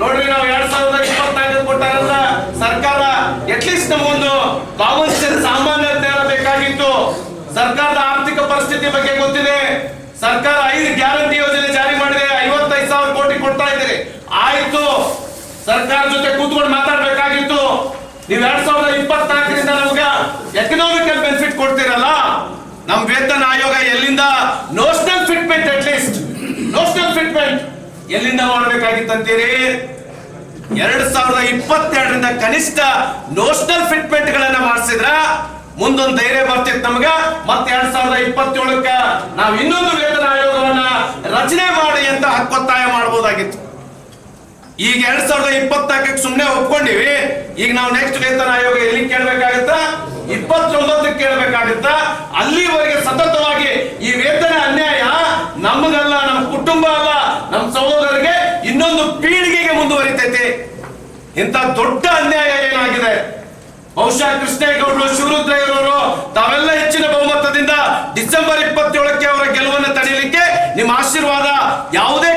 ನೋಡ್ರಿ, ನಾವು ಎರಡ್ ಸಾವಿರದ ಇಪ್ಪತ್ನಾಲ್ಕು ಕೊಟ್ಟಾರಲ್ಲ ಸರ್ಕಾರ ಅಟ್ಲೀಸ್ಟ್ ನಮಗೊಂದು ಕಾಮನ್ ಸೆನ್ಸ್ ಸಾಮಾನ್ಯ ಬೇಕಾಗಿತ್ತು. ಸರ್ಕಾರದ ಆರ್ಥಿಕ ಪರಿಸ್ಥಿತಿ ಬಗ್ಗೆ ಗೊತ್ತಿದೆ. ಸರ್ಕಾರ ಐದು ಗ್ಯಾರಂಟಿ ಯೋಜನೆ ಜಾರಿ ಮಾಡಿದೆ. ಐವತ್ತೈದು ಸಾವಿರ ಕೋಟಿ ಕೊಡ್ತಾ ಇದ್ರಿ ಆಯ್ತು. ಸರ್ಕಾರ ಜೊತೆ ಕೂತ್ಕೊಂಡು ಮಾತಾಡ್ಬೇಕಾಗಿತ್ತು. ನೀವ್ ಎರಡ್ ಸಾವಿರದ ಇಪ್ಪತ್ನಾಲ್ಕರಿಂದ ನಮ್ಗ ಎಕನಾಮಿಕಲ್ ಬೆನಿಫಿಟ್ ಕೊಡ್ತೀರಲ್ಲ? ನಮ್ ವೇತನ ಆಯೋಗ ಎಲ್ಲಿಂದ? Notional fitment at least notional fitment ಎಲ್ಲಿಂದ ಮಾಡಬೇಕಾಗಿತ್ತಂತೀರಿ ಎರಡ್ ಸಾವಿರದ ಇಪ್ಪತ್ತೆರಡರಿಂದ ಕನಿಷ್ಠ ನೋಷನಲ್ ಫಿಟ್ಮೆಂಟ್ ಗಳನ್ನ ಮಾಡಿಸಿದ್ರ ಮುಂದೊಂದು ಧೈರ್ಯ ಬರ್ತಿತ್ತು ನಮ್ಗ. ಮತ್ತೆ ಎರಡ್ ಸಾವಿರದ ಇಪ್ಪತ್ತೇಳಕ್ಕ ನಾವು ಇನ್ನೊಂದು ವೇತನ ಆಯೋಗವನ್ನ ರಚನೆ ಮಾಡಿ ಅಂತ ಹಕ್ಕೊತ್ತಾಯ ಮಾಡಬಹುದಾಗಿತ್ತು ಈಗ ಎರಡ್ ಸಾವಿರದ ಇಪ್ಪತ್ತಾಕ ಸುಮ್ಮನೆ ಒಪ್ಕೊಂಡಿವಿ. ಈಗ ನಾವು ನೆಕ್ಸ್ಟ್ ವೇತನ ಆಯೋಗ ಎಲ್ಲಿ ಕೇಳಬೇಕಾಗತ್ತ? ಇಪ್ಪತ್ತೊಂಬತ್ತಕ್ಕೆ ಕೇಳಬೇಕಾಗತ್ತ? ಇಂಥ ದೊಡ್ಡ ಅನ್ಯಾಯ ಏನಾಗಿದೆ? ಬಹುಶಃ ಕೃಷ್ಣೇಗೌಡರು ಶಿವರುದ್ರಯ್ಯರವರು ತಾವೆಲ್ಲ ಹೆಚ್ಚಿನ ಬಹುಮತದಿಂದ ಡಿಸೆಂಬರ್ ಇಪ್ಪತ್ತೇಳಕ್ಕೆ ಅವರ ಗೆಲುವನ್ನು ತಡೆಯಲಿಕ್ಕೆ ನಿಮ್ಮ ಆಶೀರ್ವಾದ ಯಾವುದೇ